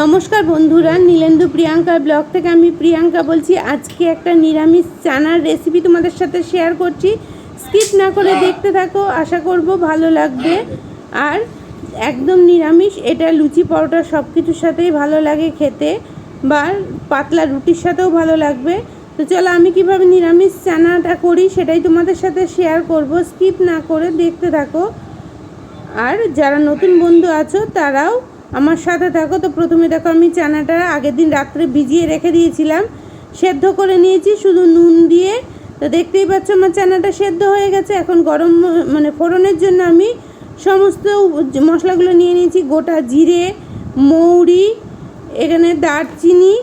নমস্কার বন্ধুরা, নীলেন্দু প্রিয়াঙ্কার ব্লগ থেকে আমি প্রিয়াঙ্কা বলছি। আজকে একটা নিরামিষ চানার রেসিপি তোমাদের সাথে শেয়ার করছি। স্কিপ না করে দেখতে থাকো, আশা করব ভালো লাগবে। আর একদম নিরামিষ, এটা লুচি পরোটা সব কিছুর সাথেই ভালো লাগে খেতে। বা পাতলা রুটির সাথেও ভালো লাগবে। তো চলো, আমি কীভাবে নিরামিষ চানাটা করি সেটাই তোমাদের সাথে শেয়ার করব। স্কিপ না করে দেখতে থাকো। আর যারা নতুন বন্ধু আছো, তারাও আমার সাথে থাকো তো, প্রথমে দেখো আমি চানাটা আগের দিন রাত্রে ভিজিয়ে রেখে দিয়েছিলাম। সেদ্ধ করে নিয়েছি, শুধু নুন দিয়ে। তো দেখতেই পাচ্ছ আমার চানাটা সেদ্ধ হয়ে গেছে। এখন গরম মানে ফোড়নের জন্য আমি সমস্ত মশলাগুলো নিয়ে নিয়েছি। গোটা জিরে, মৌরি, এখানে দারচিনি,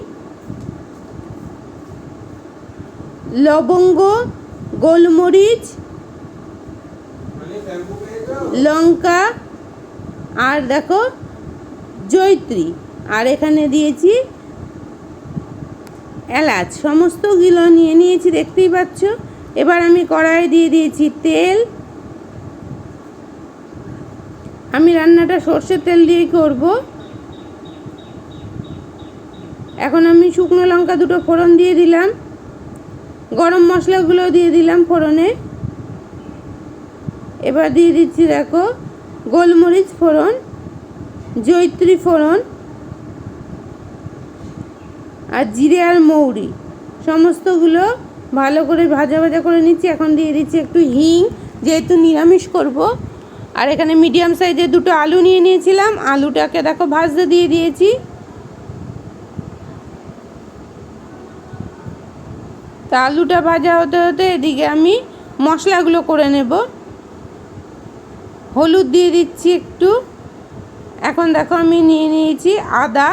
লবঙ্গ, গোলমরিচ, লঙ্কা, আর দেখো জৈত্রী আর এখানে দিয়েছি এলাচ। সমস্তগুলো নিয়ে নিয়েছি, দেখতেই পাচ্ছ। এবার আমি কড়াই দিয়ে দিয়েছি তেল। আমি রান্নাটা সর্ষের তেল দিয়েই করব। এখন আমি শুকনো লঙ্কা দুটো ফোড়ন দিয়ে দিলাম। গরম মশলাগুলো দিয়ে দিলাম ফোড়নে। এবার দিয়ে দিচ্ছি, দেখো, গোলমরিচ ফোড়ন। জৈত্রী ফোড়ন আর জিরে আর মৌরি। সমস্তগুলো ভালো করে ভাজা ভাজা করে নিচ্ছি। এখন দিয়ে দিচ্ছি একটু হিং, যেহেতু নিরামিষ করব। আর এখানে মিডিয়াম সাইজের দুটো আলু নিয়ে নিয়েছিলাম। আলুটাকে দেখো ভাজতে দিয়ে দিয়েছি। তা আলুটা ভাজা হতে হতে এদিকে আমি মশলাগুলো করে নেব। হলুদ দিয়ে দিচ্ছি একটু। এখন দেখো আমি নিয়ে নিয়েছি আদা,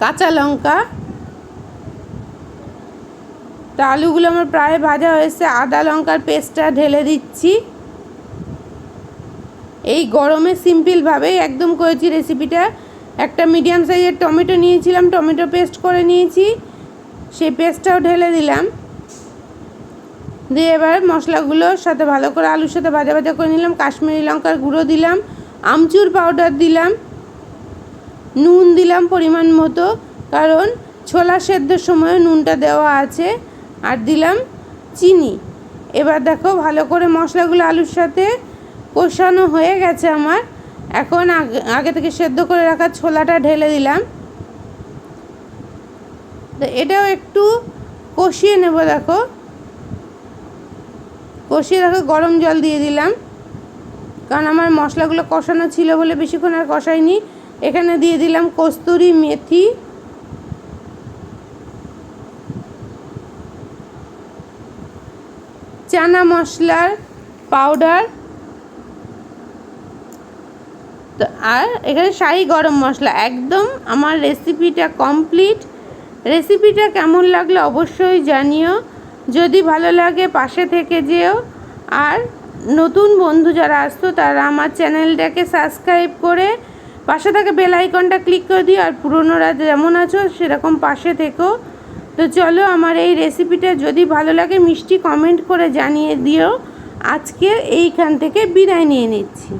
কাঁচা লঙ্কা। তা আলুগুলো আমার প্রায় ভাজা হয়েছে, আদা লঙ্কার পেস্টটা ঢেলে দিচ্ছি। এই গরমে সিম্পলভাবেই একদম করেছি রেসিপিটা। একটা মিডিয়াম সাইজের টমেটো নিয়েছিলাম, টমেটো পেস্ট করে নিয়েছি। সেই পেস্টটাও ঢেলে দিলাম। দিয়ে এবার মশলাগুলোর সাথে ভালো করে, আলুর সাথে ভাজা ভাজা করে নিলাম, কাশ্মীরি লঙ্কার গুঁড়ো দিলাম। আমচুর পাউডার দিলাম, নুন দিলাম পরিমাণ মতো, কারণ ছোলা সেদ্ধর সময় নুনটা দেওয়া আছে, আর দিলাম চিনি। এবার দেখো ভালো করে মশলাগুলো আলুর সাথে কষানো হয়ে গেছে আমার। এখন আগে থেকে সেদ্ধ করে রাখা ছোলাটা ঢেলে দিলাম। তো এটাও একটু কষিয়ে নেব দেখো। কষিয়ে দেখো গরম জল দিয়ে দিলাম। কারণ আমার মশলাগুলো কষানো ছিল বলে বেশিক্ষণ আর কষাইনি। এখানে দিয়ে দিলাম কস্তুরি মেথি। চানা মশলার পাউডার। আর এখানে শাহি গরম মশলা। একদম আমার রেসিপিটা কমপ্লিট। রেসিপিটা কেমন লাগল অবশ্যই জানিও। যদি ভালো লাগে পাশে থেকে যেও। আর নতুন বন্ধু যারা আসতো, তারা আমার চ্যানেলটাকে সাবস্ক্রাইব করে পাশে থাকে বেল আইকনটা ক্লিক করে দিও। আর পুরনোরা যেমন আছো, সেরকম পাশে থেকো। তো চলো আমার এই রেসিপিটা যদি ভালো লাগে, মিষ্টি কমেন্ট করে জানিয়ে দিও। আজকে এইখান থেকে বিদায় নিয়ে নিচ্ছি।